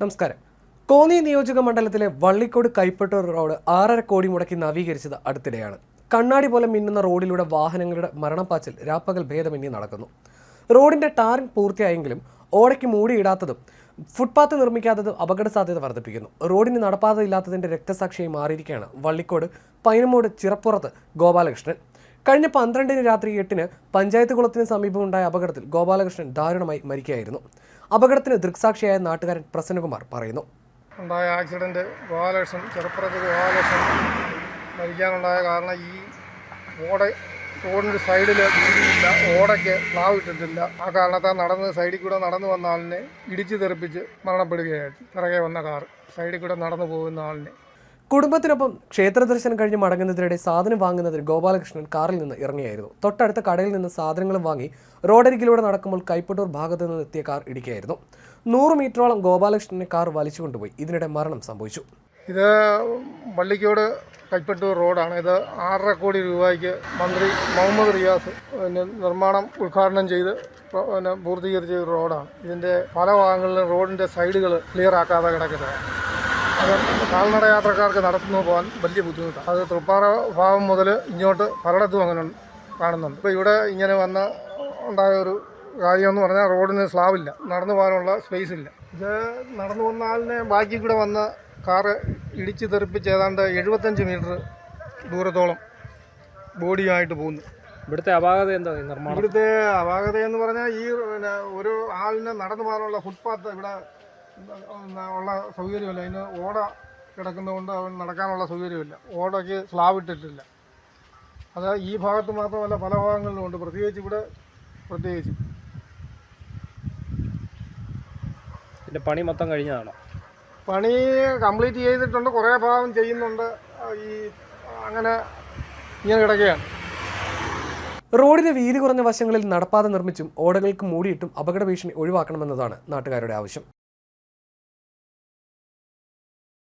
നമസ്കാരം. കോന്നി നിയോജക മണ്ഡലത്തിലെ വള്ളിക്കോട് കൈപ്പട്ടൂർ റോഡ് ആറര കോടി മുടക്കി നവീകരിച്ചത് അടുത്തിടെയാണ്. കണ്ണാടി പോലെ മിന്നുന്ന റോഡിലൂടെ വാഹനങ്ങളുടെ മരണപ്പാച്ചിൽ രാപ്പകൽ ഭേദമന്യേ നടക്കുന്നു. റോഡിന്റെ ടാറിംഗ് പൂർത്തിയായെങ്കിലും ഓടയ്ക്ക് മൂടിയിടാത്തതും ഫുട്പാത്ത് നിർമ്മിക്കാത്തതും അപകട സാധ്യത വർദ്ധിപ്പിക്കുന്നു. റോഡിന് നടപ്പാതയില്ലാത്തതിന്റെ രക്തസാക്ഷിയായി മാറിയിരിക്കുകയാണ് വള്ളിക്കോട് പൈനമൂട് ചിറപ്പുറത്ത് ഗോപാലകൃഷ്ണൻ. കഴിഞ്ഞ പന്ത്രണ്ടിന് രാത്രി എട്ടിന് പഞ്ചായത്ത് കുളത്തിന് സമീപമുണ്ടായ അപകടത്തിൽ ഗോപാലകൃഷ്ണൻ ദാരുണമായി മരിക്കുകയായിരുന്നു. അപകടത്തിന് ദൃക്സാക്ഷിയായ നാട്ടുകാരൻ പ്രസന്നകുമാർ പറയുന്നു. ഉണ്ടായ ആക്സിഡന്റ് ഗോപാലകൃഷ്ണൻ ചെറുപ്പുറത്ത് ഗോപാലകൃഷ്ണൻ മരിക്കാനുണ്ടായ കാരണം ഈ ഓട റോഡിന്റെ സൈഡിൽ വീടില്ല ഓടയ്ക്ക് പ്ലാവ് ഇട്ടിട്ടില്ല. ആ കാരണത്താൽ നടന്ന് സൈഡിൽ കൂടെ നടന്നു വന്ന ആളിനെ ഇടിച്ചു തെറിപ്പിച്ച് മരണപ്പെടുകയായിരുന്നു പിറകെ വന്ന കാർ സൈഡിൽ കൂടെ നടന്നു പോകുന്ന ആളിനെ. കുടുംബത്തിനൊപ്പം ക്ഷേത്ര ദർശനം കഴിഞ്ഞ് മടങ്ങുന്നതിനിടെ സാധനം വാങ്ങുന്നതിന് ഗോപാലകൃഷ്ണൻ കാറിൽ നിന്ന് ഇറങ്ങിയായിരുന്നു തൊട്ടടുത്ത കടയിൽ നിന്ന് സാധനങ്ങളും വാങ്ങി റോഡരികിലൂടെ നടക്കുമ്പോൾ കൈപ്പട്ടൂർ ഭാഗത്ത് നിന്ന് എത്തിയ കാർ ഇടിക്കുകയായിരുന്നു. നൂറ് മീറ്ററോളം ഗോപാലകൃഷ്ണനെ കാർ വലിച്ചു കൊണ്ടുപോയി ഇതിനിടെ മരണം സംഭവിച്ചു. ഇത് വള്ളിക്കോട് കൈപ്പട്ടൂർ റോഡാണ്. ഇത് ആറര കോടി രൂപയ്ക്ക് മന്ത്രി മുഹമ്മദ് റിയാസ് പിന്നെ നിർമ്മാണം ഉദ്ഘാടനം ചെയ്ത് പിന്നെ പൂർത്തീകരിച്ച റോഡാണ്. ഇതിന്റെ പല ഭാഗങ്ങളിലും റോഡിന്റെ സൈഡുകൾ ക്ലിയർ ആക്കാതെ കിടക്കുന്നത്. കാൽനട യാത്രക്കാർക്ക് നടത്തുന്നു പോകാൻ വലിയ ബുദ്ധിമുട്ടാണ്. അത് തൃപ്പാറ ഭാഗം മുതൽ ഇങ്ങോട്ട് പലയിടത്തും അങ്ങനെ കാണുന്നുണ്ട്. ഇപ്പോൾ ഇവിടെ ഇങ്ങനെ വന്ന ഉണ്ടായ ഒരു കാര്യം എന്ന് പറഞ്ഞാൽ റോഡിന് സ്ലാവില്ല നടന്നു പോകാനുള്ള സ്പേസ് ഇല്ല. ഇത് നടന്നു വന്ന ആളിനെ ബാക്കി കൂടെ വന്ന കാറ് ഇടിച്ച് തെറിപ്പിച്ച് ഏതാണ്ട് എഴുപത്തഞ്ച് മീറ്റർ ദൂരത്തോളം ബോഡിയായിട്ട് പോകുന്നു. ഇവിടുത്തെ അപാകത എന്താ നിർമ്മാണം? ഇവിടുത്തെ അപാകത എന്ന് പറഞ്ഞാൽ ഈ പിന്നെ ഒരു ആളിനെ നടന്നു പോകാനുള്ള ഫുട്പാത്ത് ഇവിടെ ഉള്ള സൗകര്യമില്ല. അതിന് ഓട കിടക്കുന്നതുകൊണ്ട് അവൻ നടക്കാനുള്ള സൗകര്യമില്ല. ഓടയ്ക്ക് സ്ലാബ് ഇട്ടിട്ടില്ല. അത് ഈ ഭാഗത്ത് മാത്രമല്ല പല ഭാഗങ്ങളിലും ഉണ്ട് പ്രത്യേകിച്ച് ഇവിടെ പ്രത്യേകിച്ച്. ഇതിന്റെ പണി മൊത്തം കഴിഞ്ഞതാണോ? പണി കംപ്ലീറ്റ് ചെയ്തിട്ടുണ്ട്. കുറേ ഭാഗം ചെയ്യുന്നുണ്ട്. ഈ അങ്ങനെ ഇങ്ങനെ കിടക്കുകയാണ്. റോഡിന് വീതി കുറഞ്ഞ വശങ്ങളിൽ നടപ്പാത നിർമ്മിച്ചും ഓടകൾക്ക് മൂടിയിട്ടും അപകട ഭീഷണി ഒഴിവാക്കണമെന്നതാണ് നാട്ടുകാരുടെ ആവശ്യം.